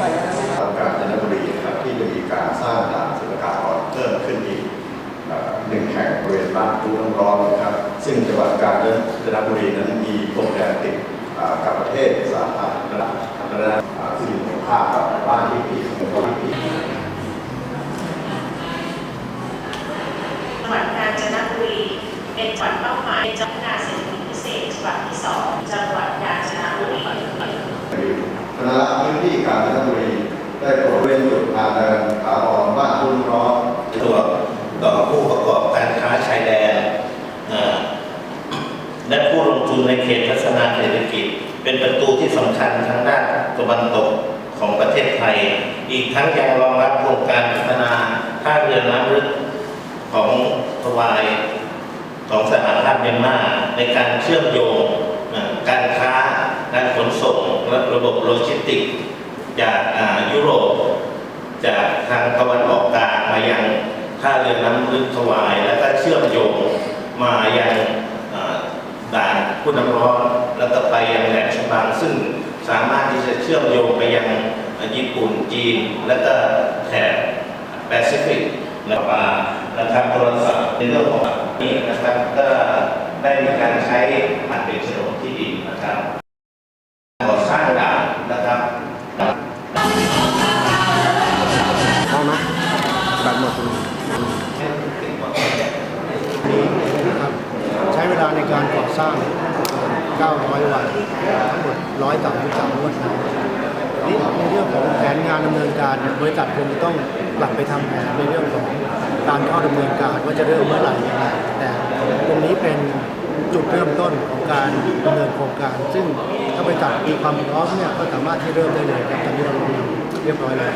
กาญจนบุรีนะครับที่จะมีการสร้างด่านสุลกากรเพิ่มขึ้นอีกหนึ่งแห่งบริเวณบ้านผู้น้ำร้อนนะครับ ซึ่งจังหวัดกาญจนบุรีนั้นมีพรมแดนติดกับประเทศสาธารณรัฐอ่าซึ่งอยู่ตรงข้ามกับบ้านที่ปีของบ้านที่ปีจังหวัดกาญจนบุรีเป็นจังหวัดเป้าหมายเป็นจังหวัดเศรษฐกิจพิเศษจังหวัดที่สองจังหวัดกาญจนบุรี คณะพื้นที่กาญจนบุรีได้โปรดเว้นจุดผ่านแดนถาวรบ้านผู้น้ำร้อน สะดวกต่อผู้ประกอบการค้าชายแดนเอ่อ และผู้ลงทุนในเขตพัฒนาเศรษฐกิจ เป็นประตูที่สำคัญทางด้านตะวันตกของประเทศไทย อีกทั้งยังรองรับโครงการพัฒนาท่าเรือน้ำลึกของทวายของสหภาพเมียนมาในการเชื่อมโยงการค้าการขนส่งและระบบโลจิสติก จากยุโรป จากทางตะวันออกกลางมายังท่าเรือน้ำลึกถวาย แล้วก็เชื่อมโยงมายังอ่า ด่านพุน้ำร้อนแล้วก็ไปยังแหลมฉบังซึ่งสามารถที่จะเชื่อมโยงไปยังญี่ปุ่นจีน แล้วก็แถบแปซิฟิกแล้วก็นะครับโทรศัพท์ในเรื่องของนี้นะครับก็ได้มีการใช้ผ่านเป็นโฉนดที่ดินนะครับก่อสร้างด่านนะครับเอานะบัตรหมดตรงนี้ครับใช้เวลาในการก่อสร้าง 900 วันทั้งหมด133งวดนะนี่ในเรื่องของแผนงานดำเนินการเนี่ยบริษัทคงต้องกลับไปทำแผนในเรื่องของการเข้าดำเนินการว่าจะเริ่มเมื่อไหร่ยังไงแต่ตรงนี้เป็นจุดเริ่มต้นของการดำเนินโครงการ ซึ่งถ้าบริษัทมีความพร้อมเนี่ยก็สามารถที่เริ่มได้เลยครับตอนนี้เราเรียบร้อยแล้ว